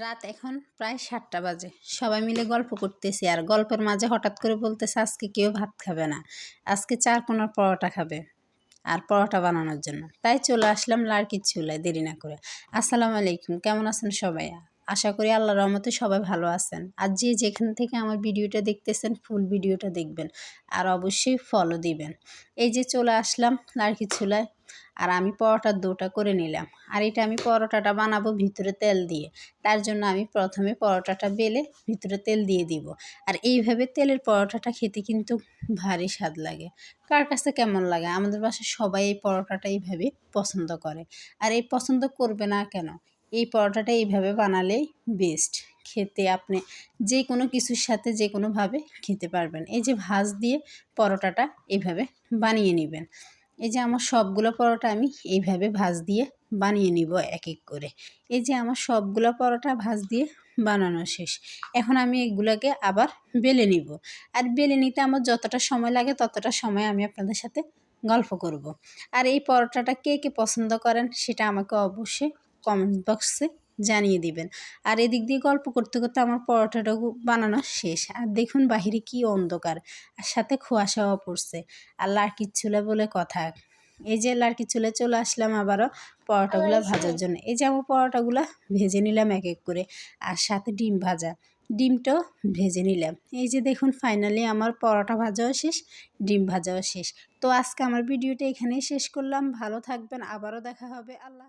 রাত এখন প্রায় সাতটা বাজে। সবাই মিলে গল্প করতেছি আর গল্পের মাঝে হঠাৎ করে বলতেছে, আজকে কেউ ভাত খাবে না। আজকে চার কোনার পরোটা খাবে আর পরোটা বানানোর জন্য। তাই চলে আসলাম লাড়কির চুলায়, দেরি না করে। আসসালামু আলাইকুম, কেমন আছেন সবাই? আশা করি আল্লাহ রহমতে সবাই ভালো আছেন। আর যে যেখান থেকে আমার ভিডিওটা দেখতেছেন, ফুল ভিডিওটা দেখবেন আর অবশ্যই ফলো দিবেন। এই যে চলে আসলাম লাড়কির চুলায় আর আমি পরোটার দোটা করে নিলাম। আর এটা আমি পরোটাটা বানাবো ভিতরে তেল দিয়ে। তার জন্য আমি প্রথমে পরোটাটা বেলে ভিতরে তেল দিয়ে দিব। আর এইভাবে তেলের পরোটাটা খেতে কিন্তু ভারী স্বাদ লাগে। কার কাছে কেমন লাগে? আমাদের বাসায় সবাই এই পরোটাটা এইভাবে পছন্দ করে। আর এই পছন্দ করবে না কেন? এই পরোটাটা এইভাবে বানালেই বেস্ট খেতে আপনি যে কোনো কিছুর সাথে যে কোনোভাবে খেতে পারবেন। এই যে ভাজ দিয়ে পরোটাটা এইভাবে বানিয়ে নেবেন। এই যে আমার সবগুলো পরোটা আমি এইভাবে ভাজ দিয়ে বানিয়ে নিব এক এক করে। এই যে আমার সবগুলো পরোটা ভাজ দিয়ে বানানো শেষ। এখন আমি এগুলোকে আবার বেলে নিব। আর বেলে নিতে আমার যতটা সময় লাগে ততটা সময় আমি আপনাদের সাথে গল্প করব। আর এই পরোটাটা কে কে পছন্দ করেন সেটা আমাকে অবশ্যই কমেন্ট বক্সে জানিয়ে দিবেন। আর এদিক দিয়ে গল্প করতে করতে আমার পরোটাটা বানানো শেষ। আর দেখুন বাহিরে কি অন্ধকার। আর সাথে খোয়াশাও পড়ছে। আর লাড়কির চুলা বলে কথা। এই যে লাড়কির চুলে চলে আসলাম আবারও পরোটাগুলো ভাজার জন্য। এই যে আমার পরোটাগুলো ভেজে নিলাম এক এক করে। আর সাথে ডিম ভাজা। ডিমটাও ভেজে নিলাম। এই যে দেখুন ফাইনালি আমার পরোটা ভাজাও শেষ ডিম ভাজাও শেষ। তো আজকে আমার ভিডিওটা এখানেই শেষ করলাম। ভালো থাকবেন। আবারও দেখা হবে। আল্লাহ